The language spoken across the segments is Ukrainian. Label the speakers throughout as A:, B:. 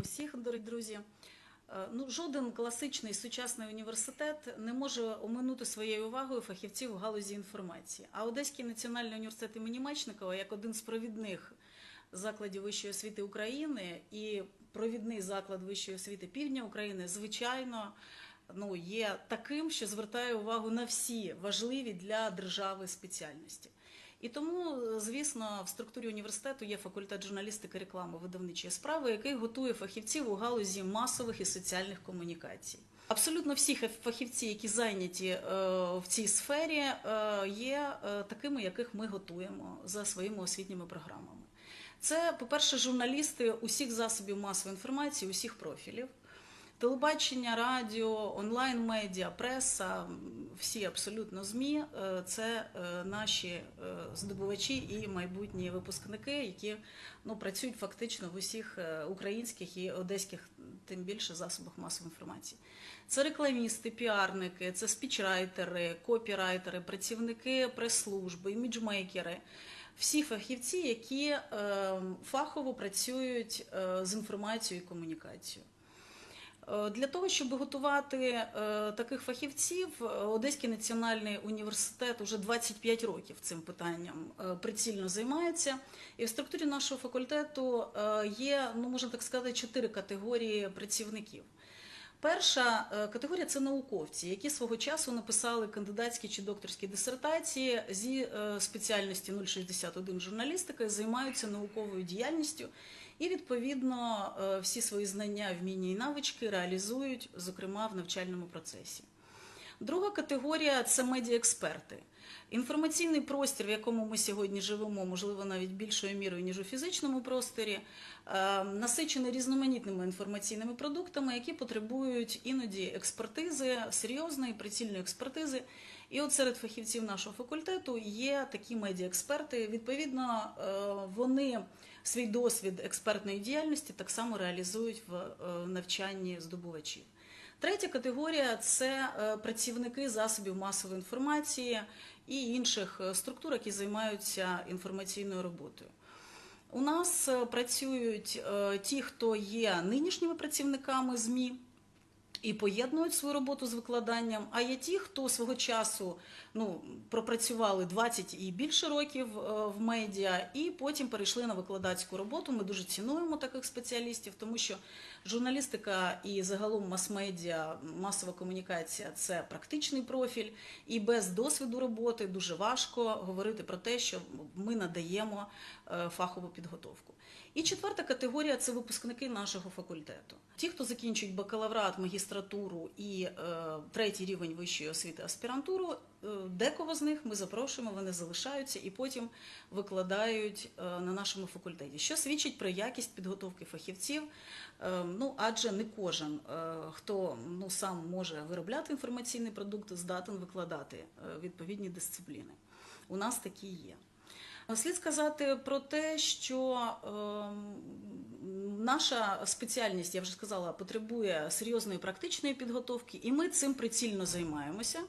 A: усіх, дорогі друзі. Е, Ну, жоден класичний сучасний університет не може оминути своєю увагою фахівців у галузі інформації. А Одеський національний університет імені Мечникова, як один з провідних закладів вищої освіти України і провідний заклад вищої освіти Півдня України, звичайно, ну, є таким, що звертає увагу на всі важливі для держави спеціальності. І тому, звісно, в структурі університету є факультет журналістики, реклами, видавничої справи, який готує фахівців у галузі масових і соціальних комунікацій. Абсолютно всі фахівці, які зайняті е, в цій сфері, е, є е, такими, яких ми готуємо за своїми освітніми програмами. Це, по-перше, журналісти усіх засобів масової інформації, усіх профілів. Телебачення, радіо, онлайн-медіа, преса, всі абсолютно ЗМІ е, це е, наші е, здобувачі і майбутні випускники, які ну, працюють фактично в усіх українських і одеських, тим більше засобах масової інформації. Це рекламісти, піарники, це спічрайтери, копірайтери, працівники прес-служби, іміджмейкери. Всі фахівці, які е, фахово працюють з інформацією і комунікацією. Е, Для того, щоб готувати е, таких фахівців, е, Одеський національний університет уже 25 років цим питанням прицільно займається. І в структурі нашого факультету є, ну можна так сказати, чотири категорії працівників. Перша категорія це науковці, які свого часу написали кандидатські чи докторські дисертації зі спеціальності 061 журналістика і займаються науковою діяльністю і відповідно е, всі свої знання, вміння і навички реалізують, зокрема в навчальному процесі. Друга категорія це медіаексперти. Інформаційний простір, в якому ми сьогодні живемо, можливо, навіть більшою мірою, ніж у фізичному просторі, е, насичений різноманітними інформаційними продуктами, які потребують іноді експертизи, серйозної, прицільної експертизи. І от серед фахівців нашого факультету є такі медіаексперти. Відповідно, е, вони свій досвід експертної діяльності так само реалізують в е, навчанні здобувачів. Третя категорія це е, працівники засобів масової інформації і інших е, структур, які займаються інформаційною роботою. У нас працюють ті, хто є нинішніми працівниками ЗМІ і поєднують свою роботу з викладанням. А є ті, хто свого часу ну, пропрацювали 20 і більше років е, в медіа, і потім перейшли на викладацьку роботу. Ми дуже цінуємо таких спеціалістів, тому що журналістика і загалом мас-медіа, масова комунікація це практичний профіль, і без досвіду роботи дуже важко говорити про те, що ми надаємо е, фахову підготовку. І четверта категорія це випускники нашого факультету. Ті, хто закінчують бакалаврат, магістратуру і е, третій рівень вищої освіти аспірантуру, е, декого з них ми запрошуємо, вони залишаються і потім викладають е, на нашому факультеті, що свідчить про якість підготовки фахівців. Е, ну адже не кожен, е, хто ну сам може виробляти інформаційний продукт, здатен викладати е, відповідні дисципліни. У нас такі є. Слід сказати про те, що ем, наша спеціальність, я вже сказала, потребує серйозної практичної підготовки, і ми цим прицільно займаємося.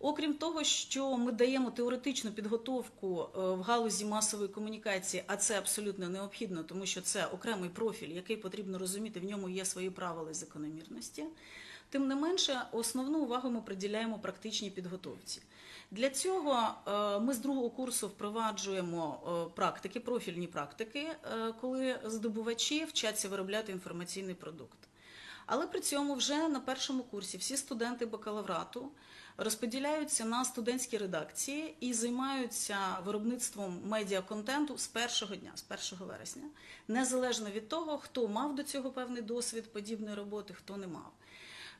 A: Окрім того, що ми даємо теоретичну підготовку е, в галузі масової комунікації, а це абсолютно необхідно, тому що це окремий профіль, який потрібно розуміти, в ньому є свої правила закономірності. Тим не менше, основну увагу ми приділяємо практичній підготовці. Для цього е, ми з другого курсу впроваджуємо е, практики, профільні практики, е, коли здобувачі вчаться виробляти інформаційний продукт. Але при цьому вже на першому курсі всі студенти бакалаврату розподіляються на студентські редакції і займаються виробництвом медіаконтенту з першого дня, з 1 вересня, незалежно від того, хто мав до цього певний досвід подібної роботи, хто не мав.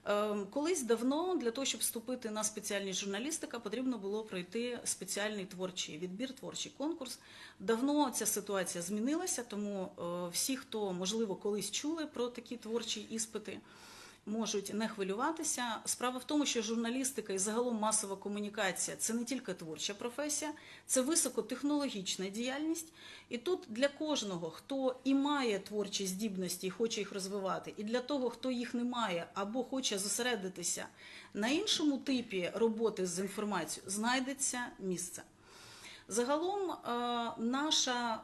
A: Ем, Колись давно для того, щоб вступити на спеціальність журналістика, потрібно було пройти спеціальний творчий відбір, творчий конкурс. Давно ця ситуація змінилася, тому е, всі, хто можливо колись чули про такі творчі іспити, можуть не хвилюватися. Справа в тому, що журналістика і загалом масова комунікація це не тільки творча професія, це високотехнологічна діяльність. І тут для кожного, хто і має творчі здібності і хоче їх розвивати, і для того, хто їх не має або хоче зосередитися на іншому типі роботи з інформацією, знайдеться місце. Загалом е, наша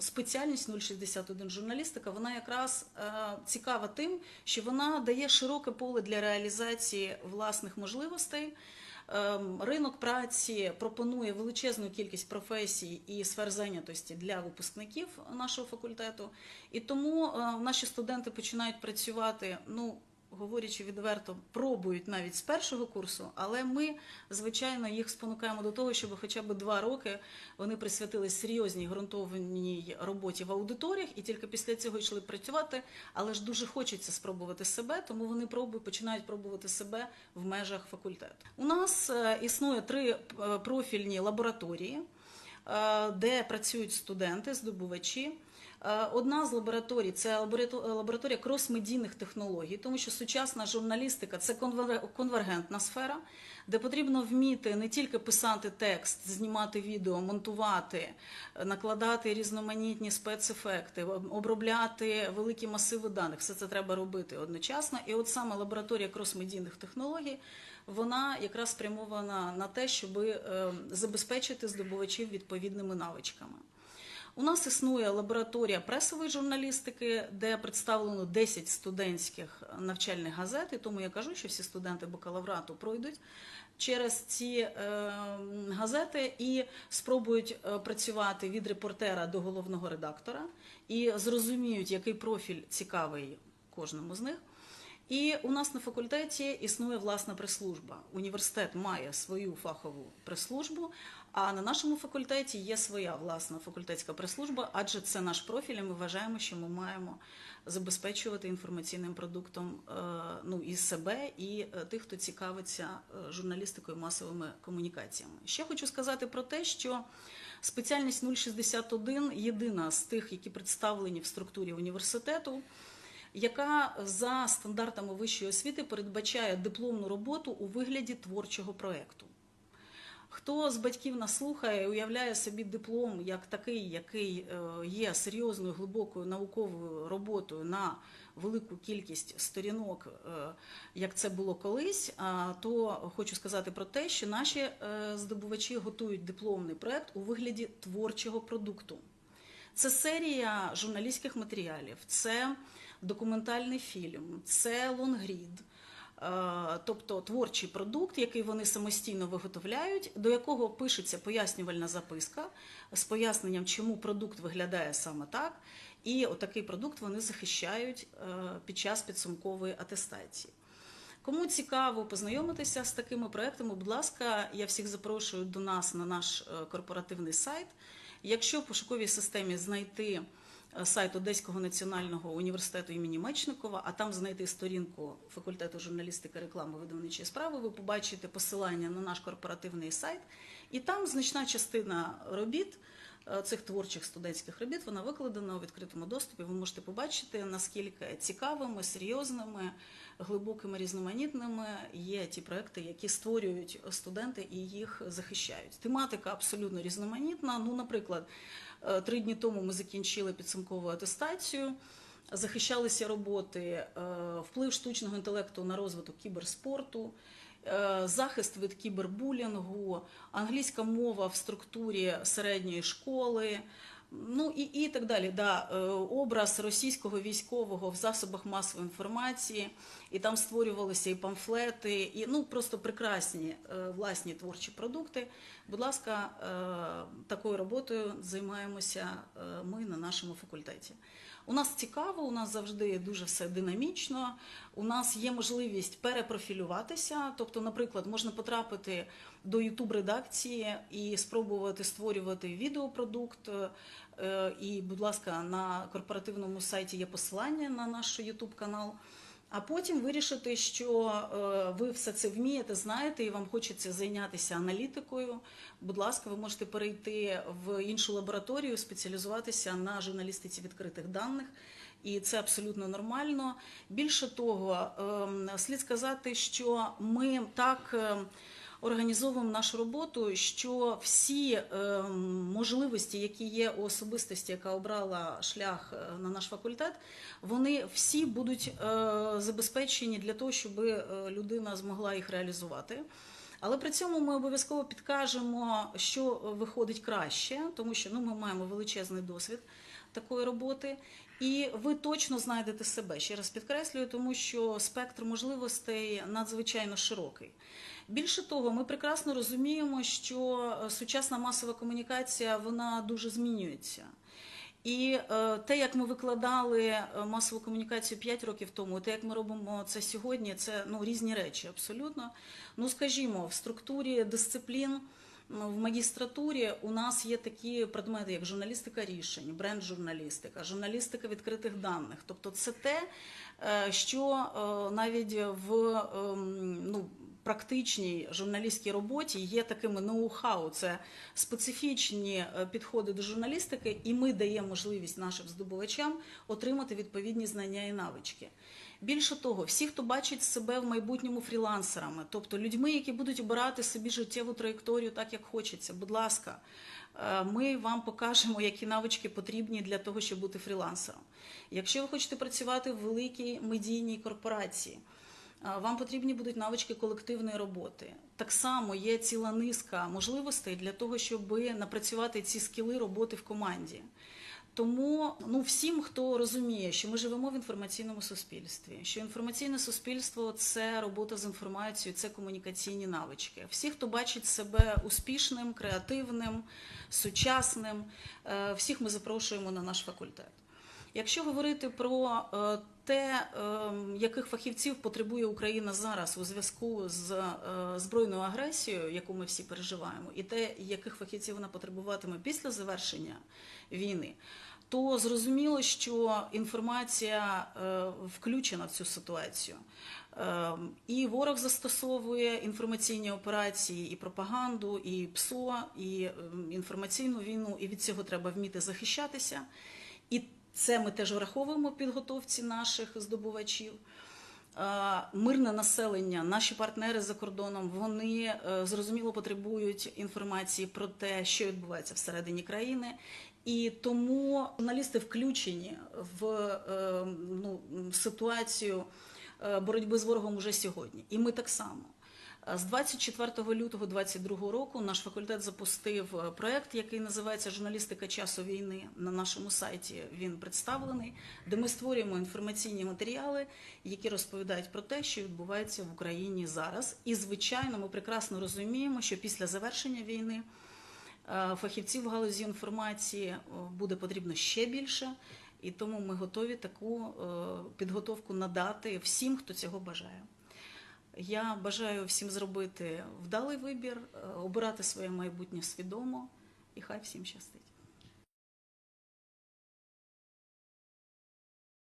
A: спеціальність 061 журналістика, вона якраз е, цікава тим, що вона дає широке поле для реалізації власних можливостей. Ем, Ринок праці пропонує величезну кількість професій і сфер зайнятості для випускників нашого факультету, і тому е, наші студенти починають працювати. Ну говорячи відверто, пробують навіть з першого курсу, але ми, звичайно, їх спонукаємо до того, щоб хоча б два роки вони присвятили серйозній ґрунтованій роботі в аудиторіях, і тільки після цього йшли працювати. Але ж дуже хочеться спробувати себе, тому вони пробують, починають пробувати себе в межах факультету. У нас е, існує три е, профільні лабораторії, е, де працюють студенти, здобувачі. Е, Одна з лабораторій це лабораторія крос-медійних технологій, тому що сучасна журналістика це конвер- конвергентна сфера, де потрібно вміти не тільки писати текст, знімати відео, монтувати, е, накладати різноманітні спецефекти, обробляти великі масиви даних. Все це треба робити одночасно. І от саме лабораторія крос-медійних технологій. Вона якраз спрямована на те, щоб е, забезпечити здобувачів відповідними навичками. У нас існує лабораторія пресової журналістики, де представлено 10 студентських навчальних газет, і тому я кажу, що всі студенти бакалаврату пройдуть через ці е, газети і спробують е, працювати від репортера до головного редактора і зрозуміють, який профіль цікавий кожному з них. І у нас на факультеті існує власна прес-служба. Університет має свою фахову прес-службу, а на нашому факультеті є своя власна факультетська прес-служба, адже це наш профіль. і Ми вважаємо, що ми маємо забезпечувати інформаційним продуктом е, ну, і себе, і е, тих, хто цікавиться е, журналістикою, масовими комунікаціями. Ще хочу сказати про те, що спеціальність 061 єдина з тих, які представлені в структурі університету яка за стандартами вищої освіти передбачає дипломну роботу у вигляді творчого проєкту. Хто з батьків нас слухає, уявляє собі диплом як такий, який е, є серйозною глибокою науковою роботою на велику кількість сторінок, е, як це було колись, то хочу сказати про те, що наші е, здобувачі готують дипломний проєкт у вигляді творчого продукту. Це серія журналістських матеріалів, це документальний фільм, це лонгрід, е, тобто творчий продукт, який вони самостійно виготовляють, до якого пишеться пояснювальна записка з поясненням, чому продукт виглядає саме так. І отакий продукт вони захищають е, під час підсумкової атестації. Кому цікаво познайомитися з такими проектами, будь ласка, я всіх запрошую до нас на наш е, корпоративний сайт. Якщо в пошуковій системі знайти сайт Одеського національного університету імені Мечникова, а там знайти сторінку факультету журналістики, реклами видавничої справи, ви побачите посилання на наш корпоративний сайт, і там значна частина робіт. е, Цих творчих студентських робіт вона викладена у відкритому доступі. Ви можете побачити, наскільки цікавими, серйозними, глибокими, різноманітними є ті проекти, які створюють студенти і їх захищають. Тематика абсолютно різноманітна. Ну, наприклад, е, три дні тому ми закінчили підсумкову атестацію. Захищалися роботи е, вплив штучного інтелекту на розвиток кіберспорту, е, захист від кібербулінгу, англійська мова в структурі середньої школи. Ну і, і так далі. Да, е, образ російського військового в засобах масової інформації, і там створювалися і памфлети, і ну просто прекрасні е, власні творчі продукти. Будь ласка, е, такою роботою займаємося е, ми на нашому факультеті. У нас цікаво, у нас завжди дуже все динамічно. У нас є можливість перепрофілюватися. Тобто, наприклад, можна потрапити до youtube редакції і спробувати створювати відеопродукт. І, будь ласка, на корпоративному сайті є посилання на наш youtube канал. А потім вирішити, що е, ви все це вмієте, знаєте, і вам хочеться зайнятися аналітикою. Будь ласка, ви можете перейти в іншу лабораторію, спеціалізуватися на журналістиці відкритих даних. І це абсолютно нормально. Більше того, ем, слід сказати, що ми так ем, організовуємо нашу роботу, що всі ем, можливості, які є у особистості, яка обрала шлях е, на наш факультет, вони всі будуть е, забезпечені для того, щоб е, людина змогла їх реалізувати. Але при цьому ми обов'язково підкажемо, що виходить краще, тому що ну, ми маємо величезний досвід такої роботи. І ви точно знайдете себе. Ще раз підкреслюю, тому що спектр можливостей надзвичайно широкий. Більше того, ми прекрасно розуміємо, що е, сучасна масова комунікація вона дуже змінюється. І е, те, як ми викладали е, масову комунікацію 5 років тому, те, як ми робимо це сьогодні, це ну, різні речі абсолютно. Ну, скажімо, в структурі дисциплін в магістратурі у нас є такі предмети, як журналістика рішень, бренд-журналістика, журналістика відкритих даних. Тобто, це те, е, що е, навіть в ем, ну, практичній журналістській роботі є такими ноу-хау, це специфічні е, підходи до журналістики, і ми даємо можливість нашим здобувачам отримати відповідні знання і навички. Більше того, всі, хто бачить себе в майбутньому фрілансерами, тобто людьми, які будуть обирати собі життєву траєкторію так, як хочеться, будь ласка, е, ми вам покажемо, які навички потрібні для того, щоб бути фрілансером. Якщо ви хочете працювати в великій медійній корпорації, Вам потрібні будуть навички колективної роботи. Так само є ціла низка можливостей для того, щоб напрацювати ці скіли роботи в команді. Тому ну, всім, хто розуміє, що ми живемо в інформаційному суспільстві, що інформаційне суспільство це робота з інформацією, це комунікаційні навички. Всі, хто бачить себе успішним, креативним, сучасним, е, всіх ми запрошуємо на наш факультет. Якщо говорити про е, те, е, яких фахівців потребує Україна зараз у зв'язку з е, збройною агресією, яку ми всі переживаємо, і те, яких фахівців вона потребуватиме після завершення війни, то зрозуміло, що інформація включена в цю ситуацію. І ворог застосовує інформаційні операції, і пропаганду, і ПСО, і ем, інформаційну війну, і від цього треба вміти захищатися. І це ми теж враховуємо в підготовці наших здобувачів. Мирне населення, наші партнери за кордоном, вони е, зрозуміло потребують інформації про те, що відбувається всередині країни. І тому журналісти включені в е, ну, ситуацію е, боротьби з ворогом уже сьогодні. І ми так само. Е, З 24 лютого 2022 року наш факультет запустив е, проект, який називається Журналістика часу війни. На нашому сайті він представлений, де ми створюємо інформаційні матеріали, які розповідають про те, що відбувається в Україні зараз. І звичайно, ми прекрасно розуміємо, що після завершення війни е, фахівців в галузі інформації буде потрібно ще більше. І тому ми готові таку підготовку надати всім, хто цього бажає. Я бажаю всім зробити вдалий вибір, е, обирати своє майбутнє свідомо, і хай всім щастить.